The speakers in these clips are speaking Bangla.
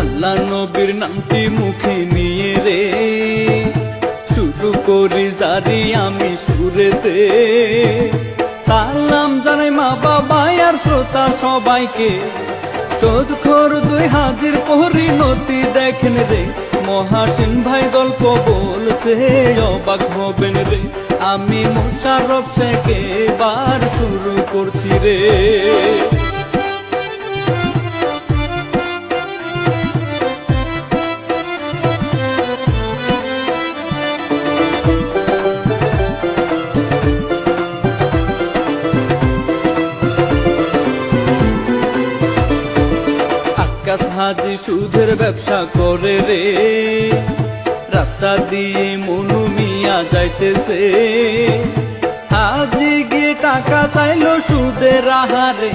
আল্লাহ নবীর নামটি মুখে নিয়ে রে। শুরু করি জারি আমি সুরেতে। সালাম জানাই মা বাবা আর শ্রোতা সবাইকে। শোধ দুই হাজির পরিণতি দেখেন রে। মহাসিন ভাই গল্প বলছে, অবাক হবেন রে। আমি মোশারফ শেখ এবার শুরু করছি রে। আকাশ হাজি সুদের ব্যবসা করে রে। রাস্তা দিয়ে মনু যাইতেছে। আজি গিয়ে টাকা চাইলো সুদের আহারে।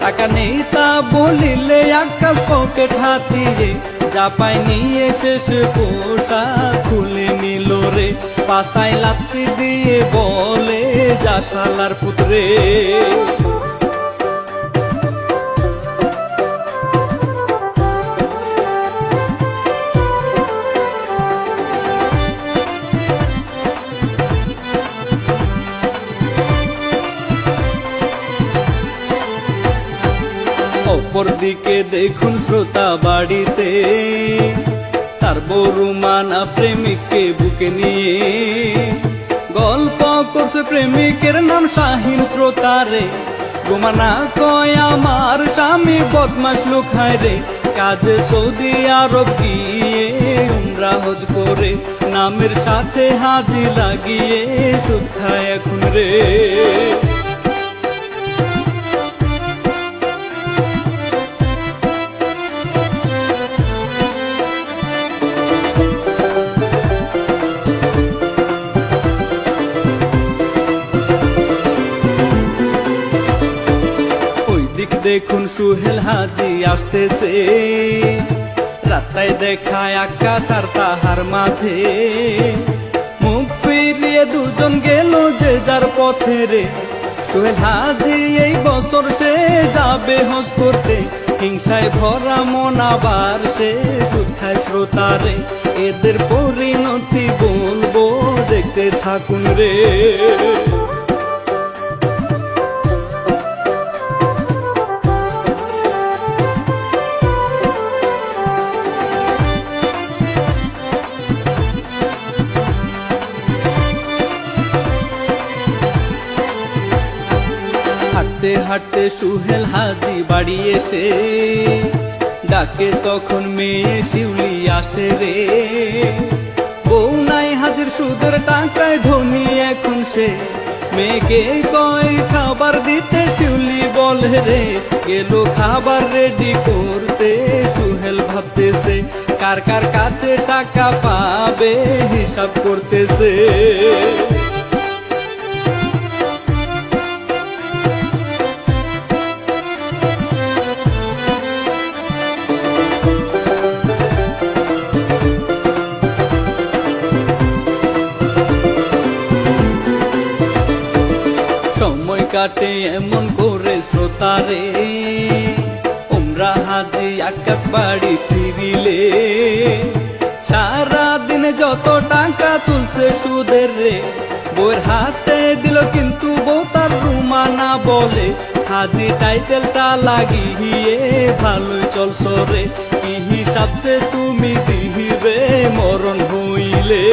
টাকা নেই তা বলিলে আকাশ পকেট হাতিয়ে। যা পাই নিয়ে শেষ পোষা খুলে নিল রে। পাশায় লাত্তি দিয়ে বলে, যা শালার পুত্রে। অপরদিকে দেখুন শ্রোতা বাড়িতে। তার বড় মানা প্রেমিককে বুকে নিয়ে। গল্প করছে প্রেমিকের নাম শাহিন শ্রোতারে। গোমানা কয়, আমার স্বামী বদমাস লুখায় রে। কাজে সৌদি আরব গিয়ে উমরা হজ করে। নামের সাথে হাজি লাগিয়ে সুদ খায় এখন রে। দেখুন সুহেল হাজি আসতেছে। রাস্তায় দেখায় আকাশ আর তাহার মাঝে। মুখ ফিরিয়ে দুজন গেল যে যার পথে রে। সোহেল হাজি এই বছর সে যাবে হজ করতে হিংসায় ভরা মন আবার সে সুদ খায় শ্রোতারে এদের পরিণতি বলব, দেখতে থাকুন রে। হাঁটতে সুহেল হাজি বাড়ি এসে ডাকে তখন মেয়ে শিউলি আসে রে। বউ নাই হাজির, সুদের টাকায় ধনী এখন সে। মেয়েকে কয়, খাবার দিতে শিউলি বলে রে। গেল খাবার রেডি করতে, সুহেল ভাবতেছে, কার কার কাছে টাকা পাবে? হিসাব করতেছে। এমন করে শ্রোতারে। উমরা হাজি আকাশ বাড়ি ফিরিলে সারা দিনে যত টাকা তুলছে সুদের রে। বইয়ের হাতে দিল কিন্তু বউ তার রুমানা বলে হাজি টাইটেলটা লাগিয়ে ভালোই চলছ রে। কি হিসাবছে তুমি দিবে, মরণ হইলে।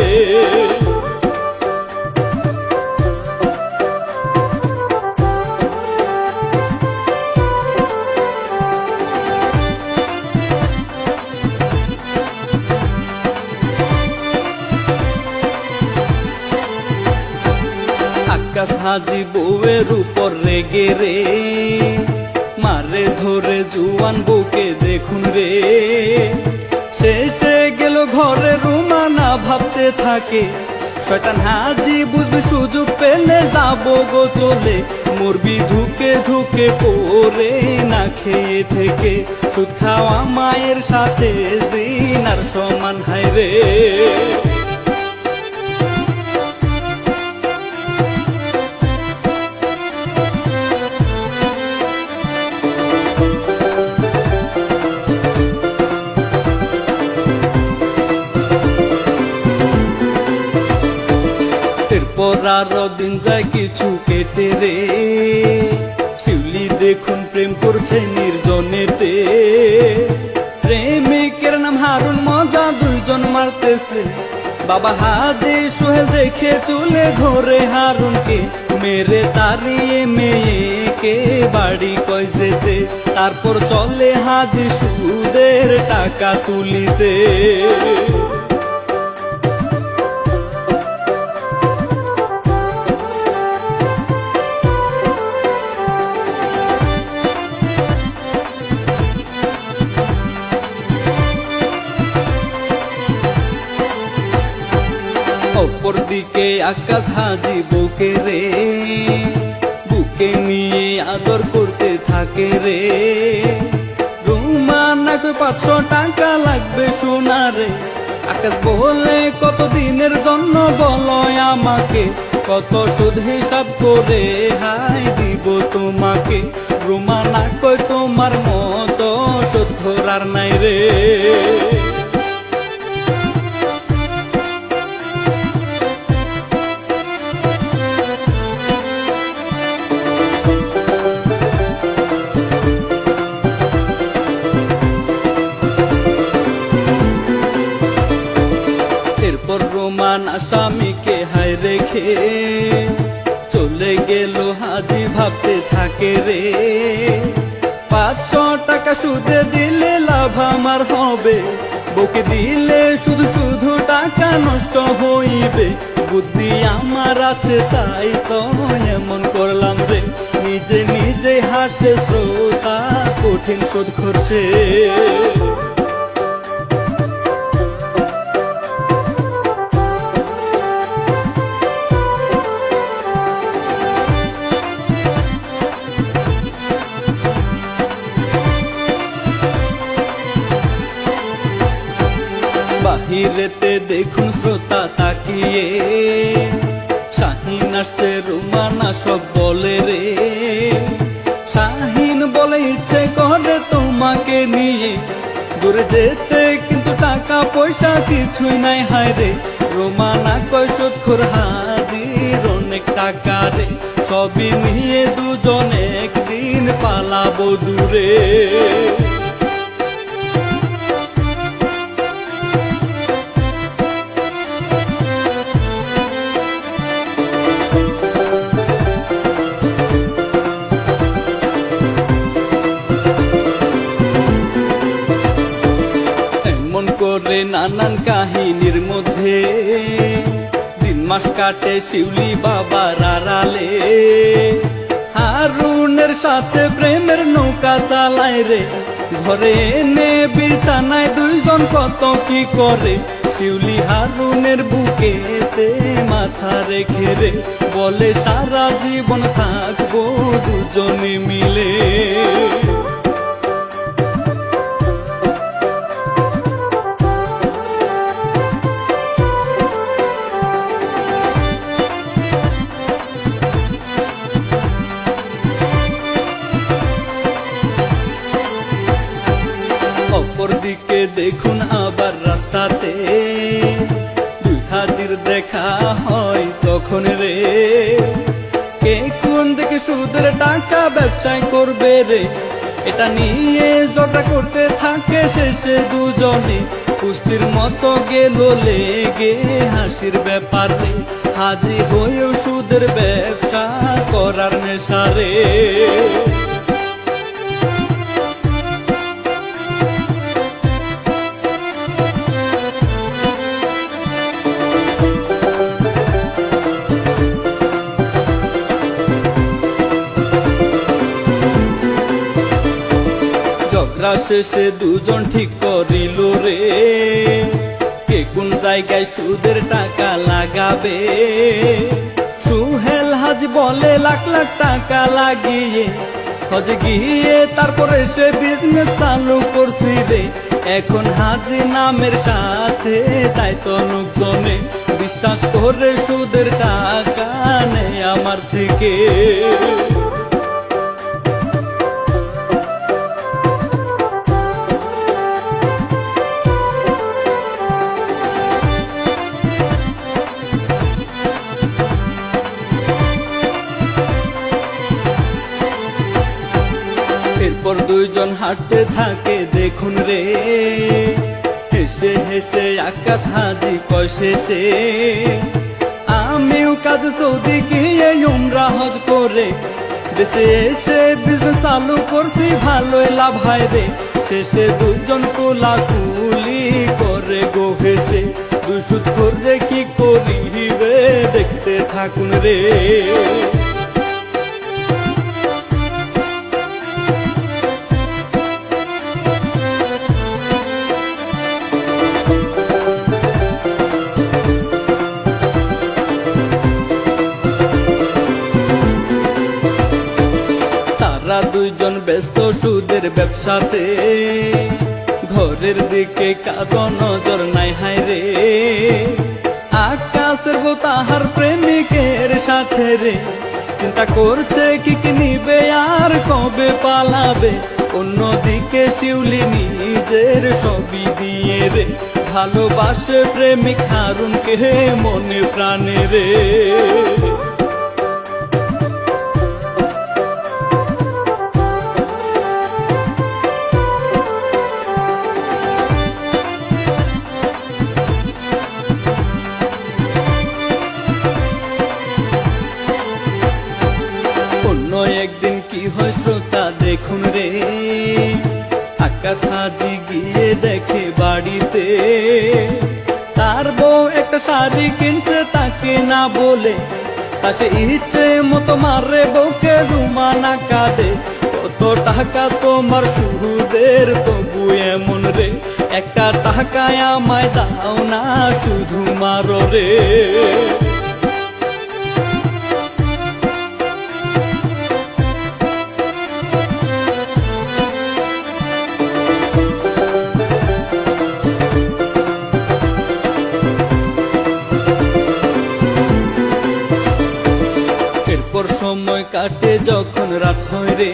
আকাশ হাজি বউয়ের উপর রেগে রে। মারে ধরে জুয়ান বউকে দেখুন রে। শেষে গেল ঘরে রুমানা ভাবতে থাকে। শয়তান হাজি বুঝবে সুযোগ পেলে যাব গো চলে। মরবি ধুকে ধুকে পরে না খেয়ে থেকে। সুদ খাওয়া মায়ের সাথে জিনার সমান হায় রে। এরপর আরও দিন যায় কিছু কেটে রে। শিউলি দেখুন প্রেম করছে নির্জনেতে। প্রেমিকের নাম হারুন, মজা দুইজন মারতেছে। বাবা হাজি সোহেল দেখে চলে ধরে হারুনকে। মেরে তাড়িয়ে মেয়েকে বাড়ি কয় যেতে। তারপর চলে হাজি সুদের টাকা তুলিতে। অপর দিকে আকাশ হাজি বুকে রে। বুকে নিয়ে আদর করতে থাকে রে। রুমান নাকি পাঁচশো টাকা লাগবে সোনা রে আকাশ বলে কত দিনের জন্য বলো আমাকে? কত সুদ হিসাব করে হাই দিব তোমাকে? রুমানা কই তোমার মতো আর নাই রে। আসামিকে হায় রেখে চলে গেল হাজি, ভাবতে থাকে রে। পাঁচশো টাকা সুদে দিলে লাভ আমার হবে, বকে দিলে শুধু শুধু টাকা নষ্ট হইবে। বুদ্ধি আমার আছে, তাই তো এমন করলাম রে। নিজে নিজে হাসে, শ্রোতা কঠিন শোধ করছে। দেখুন শ্রোতা তাকিয়ে। শাহিন আসছে, রুমানা সব বলে রে। শাহিন বলে, ইচ্ছে করে তোমাকে নিয়ে। দূরে যেতে কিন্তু টাকা, পয়সা কিছুই নাই, হায় রে। রোমানা কয় সুৎখুর হাজির অনেক টাকা রে। সবই নিয়ে দুজন একদিন পালাবো দূরে। নানান কাহিনীর মধ্যে। দিন মাস কাটে শিউলি বাবার আড়ালে। হারুনের সাথে প্রেমের নৌকা চালায় রে। ঘরে এনে বিছানায় দুইজন কত কি করে? শিউলি হারুনের বুকেতে মাথা রেখে রে। বলে, সারা জীবন থাকব দুজনে মিলে। রে। এটা নিয়ে জটা করতে থাকে শেষে দুজনে। কুস্তির মতো গেল লেগে হাসির ব্যাপারে। হাজি হয়েও সুদের ব্যবসা করার নেশারে। শেষে দুজন ঠিক করিল রে। কে কোন জায়গায় সুদের টাকা লাগাবে? সুহেল হাজ বলে, লাখ লাখ টাকা লাগিয়ে হজ গিয়ে তারপরে সে বিজনেস চালু করছি রে। এখন হাজি নামের সাথে, তাই তো লোকজনে বিশ্বাস করে সুদের টাকা নেই আমার থেকে। দুইজন হাঁটতে থাকে, দেখুন রে। হেসে হেসে আকাশ হাজি কষে সে আমিও কাজ সৌদি গিয়ে উমরা হজ করে। দেশে এসে বিজনেস চালু করছি, ভালোই লাভ হয় রে। শেষে দুজন কোলা কুলি করে গো হেসে। দুশুদ করে কি করিবে দেখতে থাকুন রে। তারা দুইজন ব্যস্ত সুদের ব্যবসাতে। ঘরের দিকে কাদো নজর নাই, হায় রে। আকাশের গো তাহার প্রেমিকের সাথে রে। চিন্তা করছে কি কি নিবে, আর কবে পালাবে। অন্যদিকে শিউলি নিজের ছবি দিয়ে রে। ভালোবাসে প্রেমিক হারুনকে মনে প্রাণে রে। হয় শ্রোতা দেখুন রে। আকাশ হাজি গিয়ে দেখে বাড়িতে। তার বউ একটা শাড়ি কিনছে, তাকে না বলে তা সে ইচ্ছে মতো মারে বউকে রুমানা কাঁদে কত টাকা তোমার সুদের তবু এমন রে। একটা টাকায় আমায় দাও না শুধু মারো রে। কাটে যখন রাত হয় রে।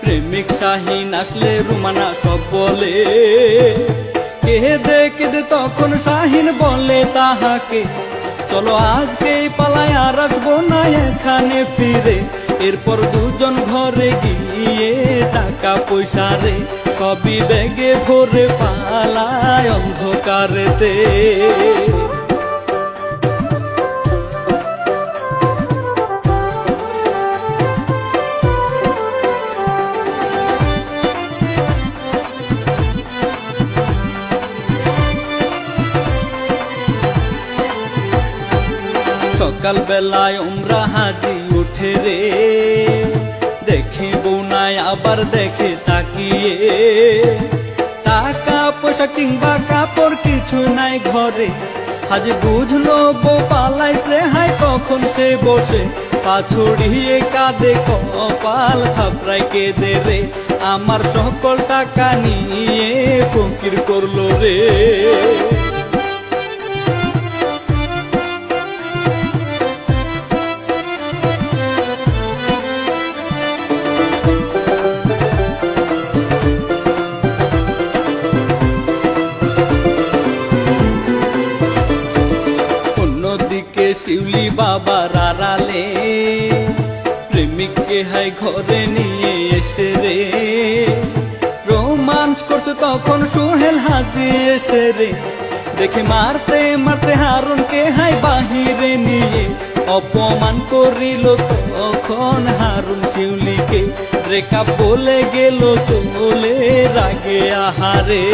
প্রেমিক শাহিন আসলে রুমানা সব বলে। কেঁদে কেঁদে তখন শাহিন বলে তাহাকে। চলো আজকেই পালায় আর আসব না এখানে ফিরে। এরপর দুজন ঘরে গিয়ে টাকা পয়সা রে। সবই ব্যাগে ভরে পালায় অন্ধকারেতে। সকাল বেলায় উমরা হাজি উঠে রে। দেখে বৌনায় আবার দেখে তাকিয়ে। টাকা পয়সা কিংবা কাপড় কিছু নাই ঘরে। হাজি বুঝলো বউ পালাইছে, হাই কখন সে বসে। পাছড়িয়ে কাঁদে, কপাল থাপড়াই কেঁদে রে। আমার সকল টাকা নিয়ে ফকির করল রে। হাই ঘরে নিয়ে এসে রে। রোমান্স করছে তখন সোহেল হাজি এসে রে। দেখে মারতে মারতে হারুনকে হাই বাহিরে নিয়ে। অপমান করিল তখন হারুন শিউলিকে। রেখা বলে গেল চলে রাগে আহারে।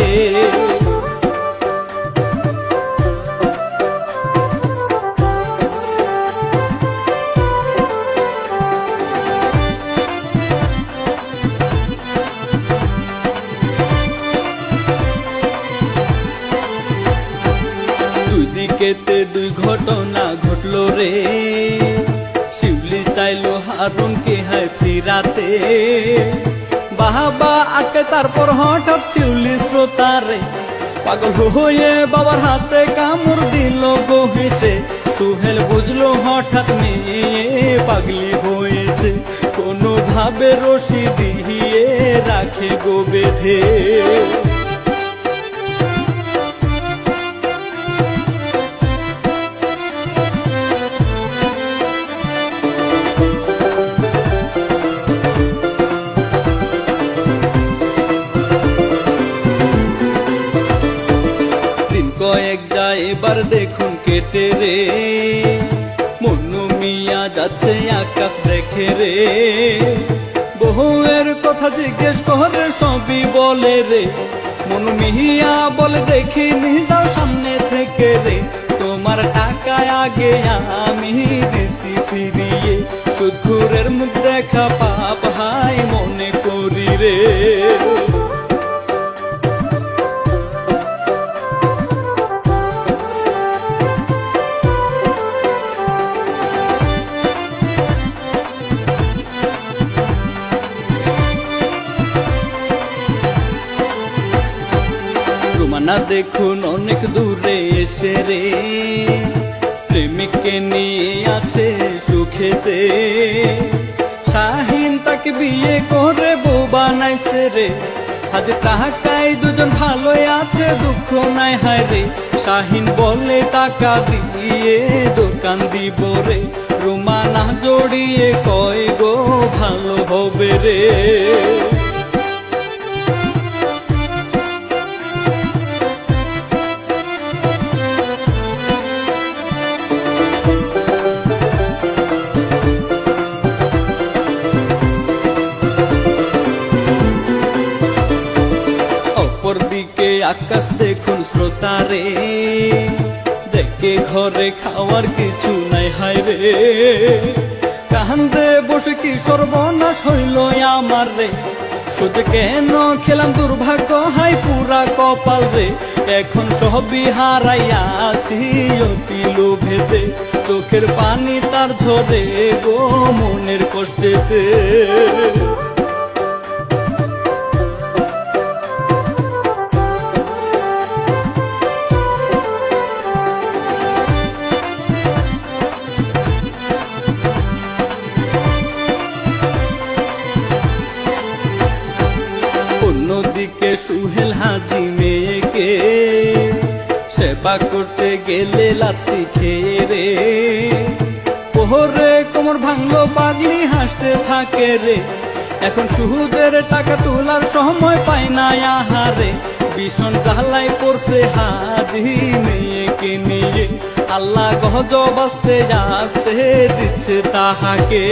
আটকে তারপর হঠাৎ শিউলি শ্রোতারে। পাগল হয়ে বাবার হাতে কামড় দিল গো সুহেল বুঝলো হঠাৎ মেয়ে পাগলি হয়েছে। কোনোভাবে রশি দিয়ে রাখে গো বেঁধে। রে মনু মিয়া যাচ্ছে আকাশ দেখে রে। বহুয়ের কথা জিজ্ঞেস করে, সবই বলে রে। মনু মিয়া বলে, দেখি যাও সামনে থেকে রে। তোমার টাকা আগে আমি দিছি ফিরিয়ে। সুদঘুরের মুখ দেখা দেখুন অনেক দূরে এসে রে। প্রেমিককে নিয়ে আছে সুখেতে। শাহিন তাকে বিয়ে করে বউ বানাইছে রে। আজ টাকায় দুজন ভালোই আছে, দুঃখ নাই, হায় রে। শাহিন বলে, টাকা দিয়ে দোকান দিব রে। রুমানা জড়িয়ে কয় গো, ভালো হবে রে। আকাশ দেখুন শ্রোতারে। দেখে ঘরে খাওয়ার কিছু নাই, হায় রে। কান্দে বসে কি সর্বনাশ হইল আমার রে। শুধু কেন খেলাম দুর্ভাগ্য হাই পুরা কপাল রে। এখন সবই হারাইয়া আছি অতি লোভেতে চোখের পানি তার ঝরে গো, মনের কষ্টেতে লাত্তি খেয়ে রে। পোহরে কোমর ভাঙলো, পাগলি হাসতে থাকে রে। এখন সুহুদের টাকা তোলার সময় পায় না আহারে। ভীষণ জ্বালাই পড়ছে হাজি মেয়েকে নিয়ে। আল্লাহ গজব আসতে আসতে দিচ্ছে তাহাকে।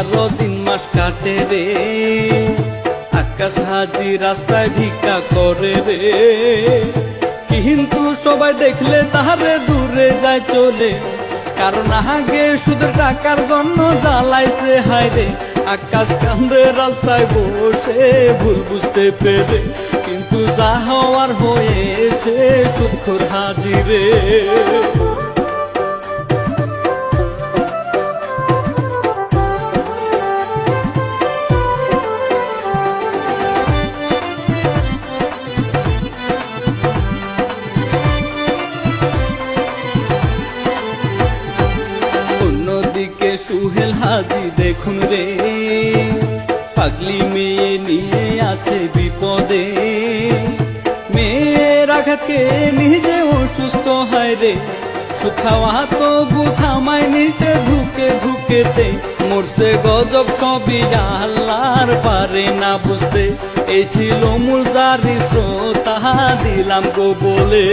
আরও দিন মাস কাটে রে। আকাশ হাজি রাস্তায় ভিক্ষা করে রে। কিন্তু সবাই দেখলে তাহারে দূরে যায় চলে। কারণ আগে শুধু টাকার জন্য জ্বালাইছে, হায় রে। আকাশ কান্দে রাস্তায় বসে, ভুল বুঝতে পেরে। কিন্তু যা হওয়ার হয়েছে, সুখর হাজিরে। সুহেল দেখুন রে, পাগলি মেয়ে নিয়ে আছে বিপদে। মেয়ের আঘাতকে নিজে অসুস্থ হয় রে, সুখাওয়া তো বুথামায় ধুকে ধুকেতে মরছে গজব সবই আল্লাহর পারে না বুঝতে। এই ছিল মূল জারি শ্রোতা, দিলাম গো বলে।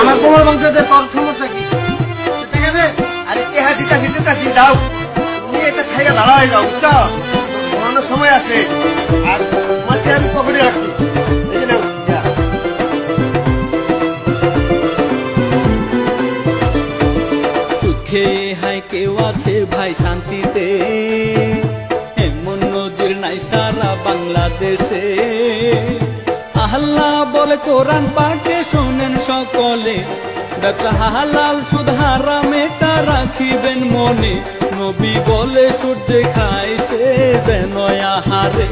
আমার কোমর সমস্যা কি? কাছি তুমি এটা যাও বুঝছ ঘুমানোর সময় আছে। আর মাঝে আমি পকেটে রাখছি। কেউ আছে ভাই শান্তিতে। এমন নজির নাই সারা বাংলাদেশে। আল্লাহ বলে কোরআন পাকে, শোনেন সকলে। ব্যবসা হালাল সুদ হারাম এটা রাখিবেন মনে। নবী বলে সূর্য খায় সে যেন আহারে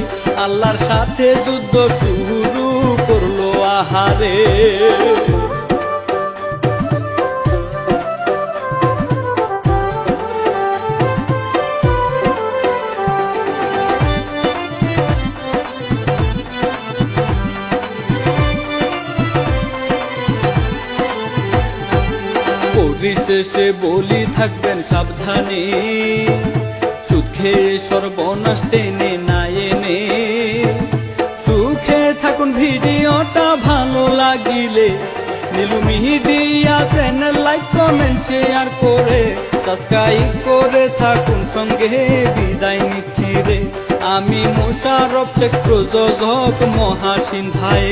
আল্লাহর সাথে যুদ্ধ শুরু করল আহারে। পরিশেষে বলি থাকবেন সাবধানে। সুদ খেয়ে সর্বনাশ টেনে না এনে। সুখে থাকুন ভিডিওটা ভালো লাগিলে। Nilu media channel like, comment, share করে। সাবস্ক্রাইব করে থাকুন সঙ্গে বিদায় নিচ্ছি রে। আমি মোশারফ শেখ, প্রযোজক মহাসিন ভাই